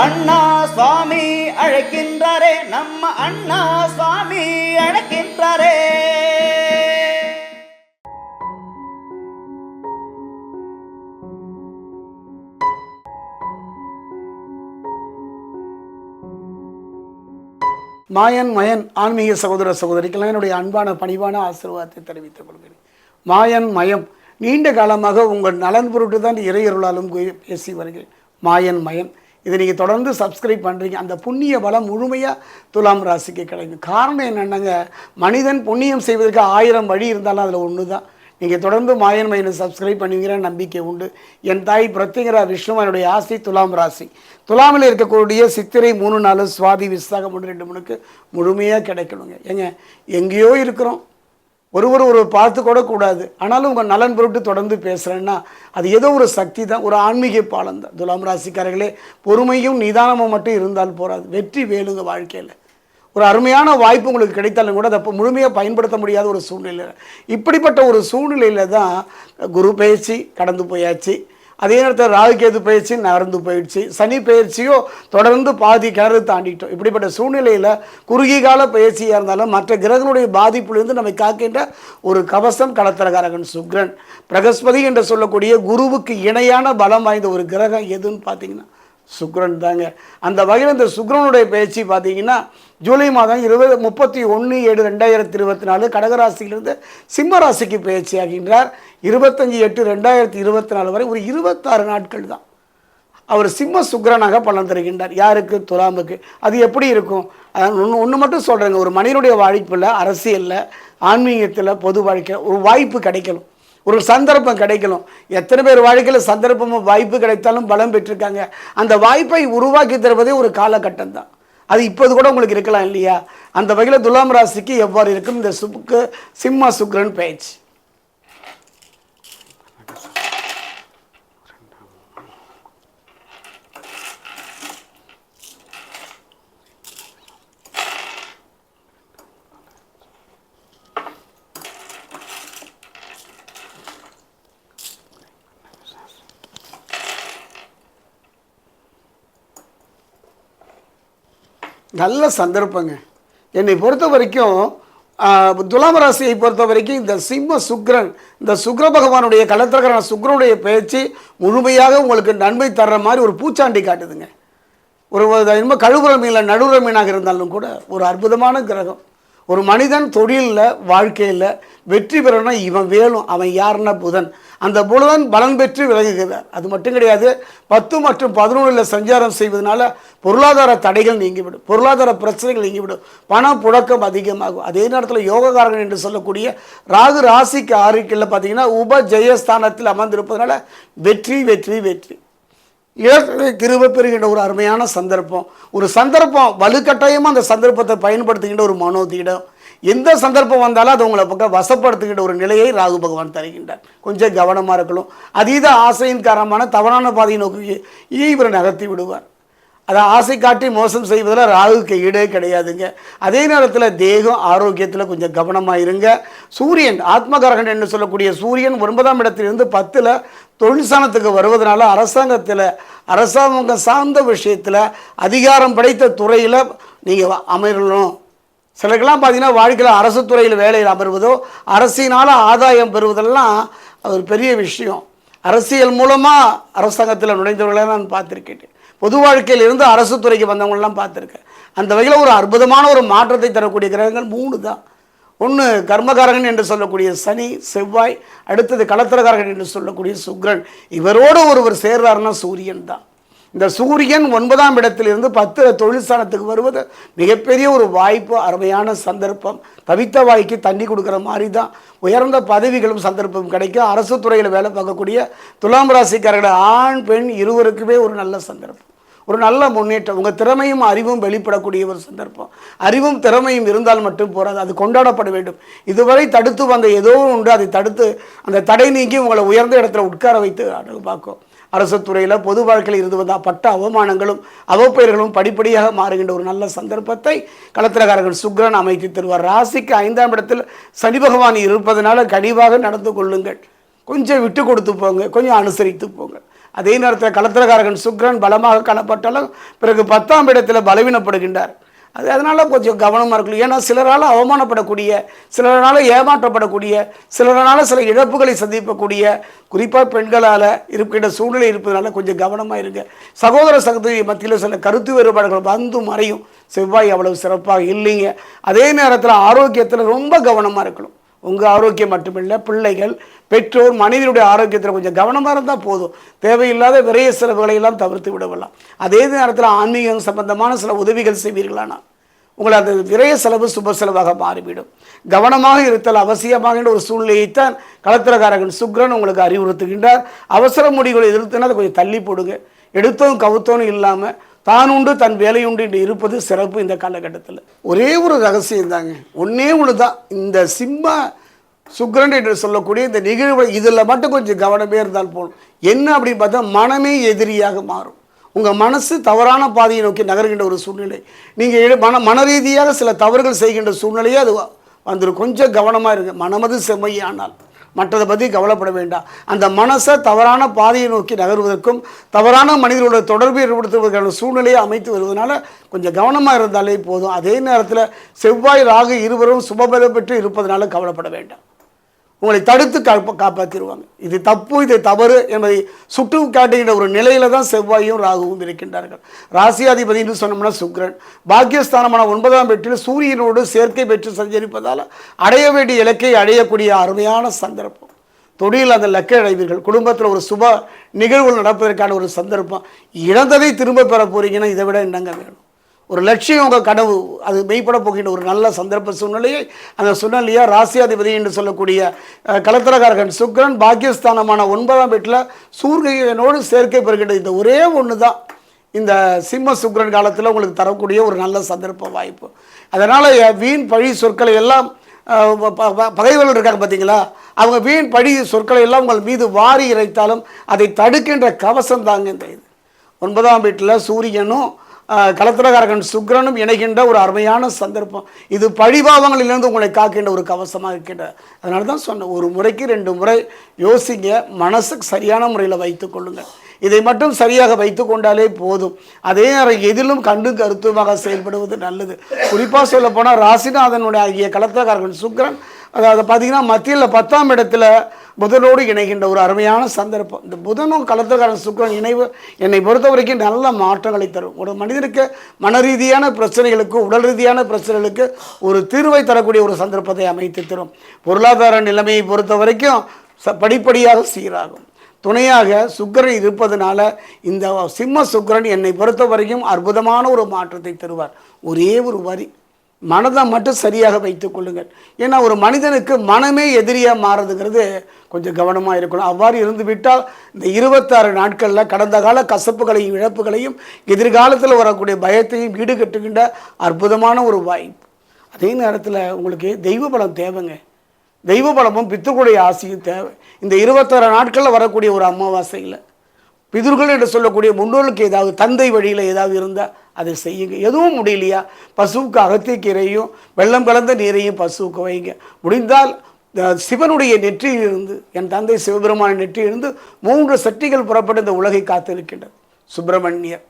அண்ணா சுவாமி அழைக்கின்றாரே நம்ம அண்ணா சுவாமி அழைக்கின்றாரே. மாயன் மயன் ஆன்மீக சகோதர சகோதரிக்கெல்லாம் என்னுடைய அன்பான பணிவான ஆசீர்வாதத்தை தெரிவித்துக் கொள்கிறேன். மாயன் மயம் நீண்ட காலமாக உங்கள் நலன் பொருட்டு தான் இறையருளாலும் பேசி வருகிறேன். மாயன் மயன் இதை நீங்கள் தொடர்ந்து சப்ஸ்கிரைப் பண்ணுறீங்க அந்த புண்ணிய பலம் முழுமையாக துலாம் ராசிக்கு கிடைக்கும். காரணம் என்னென்னங்க? மனிதன் புண்ணியம் செய்வதற்கு ஆயிரம் வழி இருந்தாலும் அதில் ஒன்று தான் நீங்கள் தொடர்ந்து மாயன் மயனை சப்ஸ்கிரைப் பண்ணுவீங்கிற நம்பிக்கை உண்டு. என் தாய் பிரத்யங்கரா விஷ்ணுவனுடைய ஆசை ஆசி துலாம் ராசி. துலாமில் இருக்கக்கூடிய சித்திரை மூணு நாலு சுவாதி விசாகம் ஒன்று ரெண்டு மூணுக்கு முழுமையாக கிடைக்கணுங்க. ஏங்க எங்கேயோ இருக்கிறோம். ஒருவர் ஒரு பார்த்து கூட கூடாது. ஆனாலும் உங்கள் நலன் பொருட்டு தொடர்ந்து பேசுகிறேன்னா அது ஏதோ ஒரு சக்தி தான் ஒரு ஆன்மீக பாலம் தான். துலாம் ராசிக்காரர்களே பொறுமையும் நிதானமும் மட்டும் இருந்தால் போகாது வெற்றி வேணுங்க வாழ்க்கையில். ஒரு அருமையான வாய்ப்பு உங்களுக்கு கிடைத்தாலும் கூட அதை அப்போ முழுமையாக பயன்படுத்த முடியாத ஒரு சூழ்நிலை இப்படிப்பட்ட ஒரு சூழ்நிலையில் தான் குரு பேச்சு கடந்து போயாச்சு. அதே நேரத்தில் ராகுகேது பயிற்சி நகர்ந்து போயிடுச்சு. சனி பயிற்சியோ தொடர்ந்து பாதி கிணறு தாண்டிட்டோம். இப்படிப்பட்ட சூழ்நிலையில் குறுகிய கால பயிற்சியாக இருந்தாலும் மற்ற கிரகங்களுடைய பாதிப்புலேருந்து நம்மை காக்கின்ற ஒரு கவசம் கடத்திரகாரகன் சுக்ரன். பிரகஸ்பதி என்று சொல்லக்கூடிய குருவுக்கு இணையான பலம் வாய்ந்த ஒரு கிரகம் எதுன்னு பார்த்தீங்கன்னா சுக்ரன் தாங்க. அந்த வகையில் இந்த சுக்ரனுடைய பயிற்சி பார்த்தீங்கன்னா ஜூலை மாதம் இருபது முப்பத்தி ஒன்று ஏழு ரெண்டாயிரத்தி இருபத்தி நாலு கடகராசியிலிருந்து சிம்ம ராசிக்கு பயிற்சி ஆகின்றார். இருபத்தஞ்சி எட்டு ரெண்டாயிரத்தி இருபத்தி நாலு வரை ஒரு இருபத்தாறு நாட்கள் தான். அவர் சிம்ம சுக்ரனாக பலன் தருகின்றார். யாருக்கு? துலாமுக்கு அது எப்படி இருக்கும்? ஒன்று ஒன்று மட்டும் சொல்கிறேங்க ஒரு மனிதனுடைய வாழ்ப்பில் அரசியலில் ஆன்மீகத்தில் பொது வாழ்க்கையில் ஒரு வாய்ப்பு கிடைக்கணும். ஒரு சந்தர்ப்பம் கிடைக்கணும். எத்தனை பேர் வாழ்க்கையில் சந்தர்ப்பமும் வாய்ப்பு கிடைத்தாலும் பலம் பெற்றிருக்காங்க. அந்த வாய்ப்பை உருவாக்கி தருவதே ஒரு காலகட்டம் தான் அது இப்போது கூட உங்களுக்கு இருக்கலாம் இல்லையா? அந்த வகையில் துலாம் ராசிக்கு எவ்வாறு இருக்கும்? இந்த சுக்கு சிம்ம சுக்ரன் பயிற்சி நல்ல சந்தர்ப்பங்க. என்னை பொறுத்த வரைக்கும் ஆஹ், துலாம் ராசியை பொறுத்த வரைக்கும் இந்த சிம்ம சுக்ரன் இந்த சுக்ர பகவானுடைய கலத்திரகரான சுக்ரனுடைய பேச்சு முழுமையாக உங்களுக்கு நன்மை தர்ற மாதிரி ஒரு பூச்சாண்டி காட்டுதுங்க. ஒரு என்னமோ கழுவுற மீனில் நடுவுற மீனாக இருந்தாலும் கூட ஒரு அற்புதமான கிரகம். ஒரு மனிதன் தொழிலில் வாழ்க்கையில் வெற்றி பெறணும்னா இவன் வேணும் அவன் யாருன்னா புதன். அந்த புதன் பலன் பெற்று விலகுகிறார் அது மட்டும் கிடையாது பத்து மற்றும் பதினொன்றில் சஞ்சாரம் செய்வதனால பொருளாதார தடைகள் நீங்கிவிடும். பொருளாதார பிரச்சனைகள் நீங்கிவிடும். பண புழக்கம் அதிகமாகும். அதே நேரத்தில் யோககாரகன் என்று சொல்லக்கூடிய ராகு ராசிக்கு ஆரோக்கியில் பார்த்தீங்கன்னா உப ஜெயஸ்தானத்தில் அமர்ந்திருப்பதனால வெற்றி வெற்றி வெற்றி. இழப்பினை திரும்ப பெறுகின்ற ஒரு அருமையான சந்தர்ப்பம். ஒரு சந்தர்ப்பம் வலுக்கட்டாயமாக அந்த சந்தர்ப்பத்தை பயன்படுத்துகின்ற ஒரு மனோதீடம். எந்த சந்தர்ப்பம் வந்தாலும் அது உங்களை பக்கம் வசப்படுத்துகின்ற ஒரு நிலையை ராகு பகவான் தருகின்றார். கொஞ்சம் கவனமாக இருக்கணும். அதீத ஆசையின் காரணமான தவறான பாதையை நோக்கி இவரை நகர்த்தி விடுவார். அதை ஆசை காட்டி மோசம் செய்வதில் ராகுக்கு ஈடே கிடையாதுங்க. அதே நேரத்தில் தேகம் ஆரோக்கியத்தில் கொஞ்சம் கவனமாக இருங்க. சூரியன் ஆத்மகாரகன் என்று சொல்லக்கூடிய சூரியன் ஒன்பதாம் இடத்திலிருந்து பத்தில் தொழிற்சானத்துக்கு வருவதனால அரசாங்கத்தில் அரசாங்கம் சார்ந்த விஷயத்தில் அதிகாரம் படைத்த துறையில் நீங்கள் அமரணும். சிலருக்கெல்லாம் பார்த்தீங்கன்னா வாழ்க்கையில் அரசு துறையில் வேலையில் அமர்வதோ அரசினால் ஆதாயம் பெறுவதெல்லாம் அது ஒரு பெரிய விஷயம். அரசியல் மூலமாக அரசாங்கத்தில் நுழைந்தவர்களை நான் பார்த்துருக்கேன். பொது வாழ்க்கையிலிருந்து அரசு துறைக்கு வந்தவங்களெலாம் பார்த்துருக்கேன். அந்த வகையில் ஒரு அற்புதமான ஒரு மாற்றத்தை தரக்கூடிய கிரகங்கள் மூணு தான். ஒன்று கர்மகாரகன் என்று சொல்லக்கூடிய சனி செவ்வாய் அடுத்தது கலத்திரகாரகன் என்று சொல்லக்கூடிய சுக்ரன். இவரோடு ஒருவர் சேர்றாருன்னா சூரியன் தான். இந்த சூரியன் ஒன்பதாம் இடத்திலிருந்து பத்து தொழிற்சாலத்துக்கு வருவது மிகப்பெரிய ஒரு வாய்ப்பு அருமையான சந்தர்ப்பம். தவித்த வாய்க்கு தண்ணி கொடுக்குற மாதிரி தான். உயர்ந்த பதவிகளும் சந்தர்ப்பம் கிடைக்கும். அரசு துறையில் வேலை பார்க்கக்கூடிய துலாம் ராசிக்காரர்கள் ஆண் பெண் இருவருக்குமே ஒரு நல்ல சந்தர்ப்பம். ஒரு நல்ல முன்னேற்றம் உங்கள் திறமையும் அறிவும் வெளிப்படக்கூடிய ஒரு சந்தர்ப்பம். அறிவும் திறமையும் இருந்தால் மட்டும் போகாது அது கொண்டாடப்பட வேண்டும். இதுவரை தடுத்து வந்த ஏதோ உண்டு அதை தடுத்து அந்த தடை நீங்கி உங்களை உயர்ந்த இடத்துல உட்கார வைத்து அழகு பார்க்கும். அரசு துறையில் பொது வாழ்க்கையில் இருந்து வந்தால் பட்ட அவமானங்களும் அவப்பெயர்களும் படிப்படியாக மாறுகின்ற ஒரு நல்ல சந்தர்ப்பத்தை களத்திரகாரர்கள் சுக்ரன் அமைத்து தருவார். ராசிக்கு ஐந்தாம் இடத்தில் சனி பகவான் இருப்பதனால கனிவாக நடந்து கொள்ளுங்கள். கொஞ்சம் விட்டு கொடுத்து போங்க கொஞ்சம் அனுசரித்து போங்க. அதே நேரத்தில் கலத்திரகாரகன் சுக்கிரன் பலமாக காணப்பட்டாலும் பிறகு பத்தாம் இடத்தில் பலவீனப்படுகின்றார். அது அதனால் கொஞ்சம் கவனமாக இருக்கணும். ஏன்னா சிலரால் அவமானப்படக்கூடிய சிலரால் ஏமாற்றப்படக்கூடிய சிலரால் சில இழப்புகளை சந்திக்கக்கூடிய குறிப்பாக பெண்களால் இருக்கின்ற சூழ்நிலை இருப்பதனால கொஞ்சம் கவனமாக இருங்க. சகோதர சகோதரி மத்தியில் சில கருத்து வேறுபாடுகள் வந்து மறையும். செவ்வாய் அவ்வளவு சிறப்பாக இல்லைங்க. அதே நேரத்தில் ஆரோக்கியத்தில் ரொம்ப கவனமாக இருக்கணும். உங்கள் ஆரோக்கியம் மட்டுமில்லை பிள்ளைகள் பெற்றோர் மனைவியுடைய ஆரோக்கியத்தில் கொஞ்சம் கவனமாக இருந்தால் போதும். தேவையில்லாத விரைய செலவுகளை எல்லாம் தவிர்த்து விடலாம். அதே நேரத்தில் ஆன்மீகம் சம்பந்தமான சில உதவிகள் செய்வீர்களானால் உங்களை அந்த விரைய செலவு சுப செலவாக மாறிவிடும். கவனமாக இருத்தல் அவசியமாகின்ற ஒரு சூழ்நிலையைத்தான் களத்திரகாரகன் சுக்ரன் உங்களுக்கு அறிவுறுத்துகின்றார். அவசர முடிவுகளை எதிர்த்துனா அதை கொஞ்சம் தள்ளி போடுங்க. எடுத்தோம் கவுத்தோன்னு இல்லாமல் தான் உண்டு தன் வேலையுண்டு என்று இருப்பது சிறப்பு இந்த காலகட்டத்தில். ஒரே ஒரு ரகசியம் தாங்க ஒன்றே ஒன்று தான் இந்த சிம்ம சுக்கிரன் என்று சொல்லக்கூடிய இந்த நிகழ்வு இதில் மட்டும் கொஞ்சம் கவனமே இருந்தால் போதும். என்ன அப்படின்னு பார்த்தா மனமே எதிரியாக மாறும். உங்கள் மனசு தவறான பாதையை நோக்கி நகர்கின்ற ஒரு சூழ்நிலை. நீங்கள் மன மன ரீதியாக சில தவறுகள் செய்கின்ற சூழ்நிலையே அது வந்துடும் கொஞ்சம் கவனமாக இருங்க. மனமது செம்மையானால். மற்றதை பற்றி கவலைப்பட வேண்டாம். அந்த மனசை தவறான பாதையை நோக்கி நகர்வதற்கும் தவறான மனிதர்களோட தொடர்பை ஏற்படுத்துவதற்கான சூழ்நிலையை அமைத்து வருவதனால கொஞ்சம் கவனமாக இருந்தாலே போதும். அதே நேரத்தில் செவ்வாய் ராகு இருவரும் சுபபலம் பெற்று இருப்பதனால கவலைப்பட வேண்டாம். உங்களை தடுத்து காப்பா காப்பாற்றிடுவாங்க இது தப்பு இது தவறு என்பதை சுட்டு காட்டுகின்ற ஒரு நிலையில தான் செவ்வாயும் ராகுவும் இருக்கின்றார்கள். ராசியாதிபதி என்று சொன்னோம்னா சுக்ரன். பாக்கியஸ்தானமான ஒன்பதாம் வீட்டில் சூரியனோடு சேர்க்கை பெற்று சஞ்சரிப்பதால் அடைய வேண்டிய இலக்கை அடையக்கூடிய அருமையான சந்தர்ப்பம். தொழில் அந்த லக்க அடைவீர்கள். குடும்பத்தில் ஒரு சுப நிகழ்வுகள் நடப்பதற்கான ஒரு சந்தர்ப்பம். இழந்ததை திரும்ப பெற போறீங்கன்னா இதை விட என்னங்க வேணும்? ஒரு லட்சியம் உங்கள் கனவு. அது மெய்ப்பட போகின்ற ஒரு நல்ல சந்தர்ப்ப சூழ்நிலையை அந்த சூழ்நிலையாக ராசியாதிபதி என்று சொல்லக்கூடிய கலத்திரகாரகன் சுக்ரன் பாக்கியஸ்தானமான ஒன்பதாம் வீட்டில் சூரியனோடு சேர்க்கை பெறுகின்ற இந்த ஒரே ஒன்று தான் இந்த சிம்ம சுக்ரன் காலத்தில் உங்களுக்கு தரக்கூடிய ஒரு நல்ல சந்தர்ப்ப வாய்ப்பு. அதனால் வீண் பழி சொற்களை எல்லாம் பகைவர்கள் இருக்காங்க பார்த்தீங்களா அவங்க வீண் பழி சொற்களை எல்லாம் உங்கள் மீது வாரி இறைத்தாலும் அதை தடுக்கின்ற கவசம் தாங்க இந்த இது. ஒன்பதாம் வீட்டில் சூரியனும் கலத்திரகாரகன் சுக்ரனும் இணைகின்ற ஒரு அருமையான சந்தர்ப்பம். இது பழிபாவங்களிலிருந்து உங்களை காக்கின்ற ஒரு கவசமாக இருக்கின்ற. அதனால தான் சொன்னேன் ஒரு முறைக்கு ரெண்டு முறை யோசிங்க மனசுக்கு சரியான முறையில் வைத்துக் கொள்ளுங்கள். இதை மட்டும் சரியாக வைத்து கொண்டாலே போதும். அதே நேரம் எதிலும் கண்டு கருத்துமாக செயல்படுவது நல்லது. குறிப்பாக சொல்ல போனால் ராசிநாதனுடைய ஆகிய கலத்திரகாரகன் சுக்ரன் அதாவது பார்த்தீங்கன்னா மத்தியில் பத்தாம் இடத்துல புதனோடு இணைகின்ற ஒரு அருமையான சந்தர்ப்பம். இந்த புதனும் கலத்திரகாரன் சுக்கிரன் இணைவு என்னை பொறுத்த வரைக்கும் நல்ல மாற்றங்களை தரும். ஒரு மனிதனுக்கு மன ரீதியான பிரச்சனைகளுக்கு உடல் ரீதியான பிரச்சனைகளுக்கு ஒரு தீர்வை தரக்கூடிய ஒரு சந்தர்ப்பத்தை அமைத்து தரும். பொருளாதார நிலைமையை பொறுத்த வரைக்கும் ச படிப்படியாக சீராகும். துணையாக சுக்கிரன் இருப்பதனால இந்த சிம்ம சுக்கிரன் என்னை பொறுத்த வரைக்கும் அற்புதமான ஒரு மாற்றத்தை தருவார். ஒரே ஒரு வரி. மனதை மட்டும் சரியாக வைத்து கொள்ளுங்கள். ஏன்னா ஒரு மனிதனுக்கு மனமே எதிரியாக மாறுதுங்கிறது கொஞ்சம் கவனமாக இருக்கணும். அவ்வாறு இருந்து விட்டால் இந்த இருபத்தாறு நாட்களில் கடந்த கால கசப்புகளையும் இழப்புகளையும் எதிர்காலத்தில் வரக்கூடிய பயத்தையும் ஈடுகட்டுகின்ற அற்புதமான ஒரு வாய்ப்பு. அதே நேரத்தில் உங்களுக்கு தெய்வ பலம் தேவைங்க. தெய்வ பலமும் பித்துக்குடைய ஆசையும் தேவை. இந்த இருபத்தாறு நாட்களில் வரக்கூடிய ஒரு அமாவாசையில் பிதுர்கள் என்று சொல்லக்கூடிய முன்னோர்களுக்கு ஏதாவது தந்தை வழியில் ஏதாவது இருந்தால் அதை செய்யுங்க. எதுவும் முடியலையா? பசுவுக்கு அகத்திக்கீரையும் வெள்ளம் கலந்த நீரையும் பசுவுக்கு வைங்க. முடிந்தால் சிவனுடைய நெற்றியிலிருந்து என் தந்தை சிவபெருமான நெற்றியிலிருந்து மூன்று சக்திகள் புறப்பட்டு இந்த உலகை காத்திருக்கின்றது. சுப்பிரமணியர்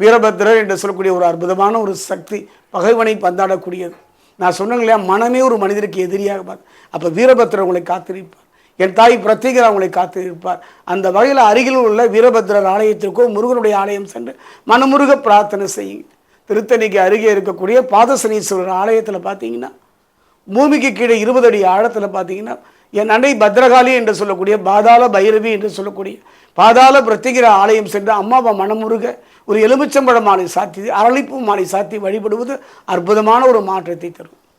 வீரபத்ரர் என்று சொல்லக்கூடிய ஒரு அற்புதமான ஒரு சக்தி பகைவனை பந்தாடக்கூடியது. நான் சொன்னேன் இல்லையா? மனமே ஒரு மனிதருக்கு எதிரியாக பார்த்து அப்போ வீரபத்ரர் உங்களை காத்திருப்பார். என் தாய் பிரத்யேகர் அவங்களை காத்திருப்பார். அந்த வகையில் அருகில் உள்ள வீரபத்ரர் ஆலயத்திற்கோ முருகனுடைய ஆலயம் சென்று மனமுருக பிரார்த்தனை செய்யுங்க. திருத்தணிக்கு அருகே இருக்கக்கூடிய பாதசனீஸ்வரர் ஆலயத்தில் பார்த்தீங்கன்னா பூமிக்கு கீழே இருபது அடி ஆழத்தில் பார்த்தீங்கன்னா என் அன்னை பத்ரகாளி என்று சொல்லக்கூடிய பாதாள பைரவி என்று சொல்லக்கூடிய பாதாள பிரத்யேகிர ஆலயம் சென்று அம்மாவை மனமுருக ஒரு எலுமிச்சம்பழ மாலை சாத்தி அரளிப்பு மாலை சாத்தி வழிபடுவது அற்புதமான ஒரு மாற்றத்தை தரும்.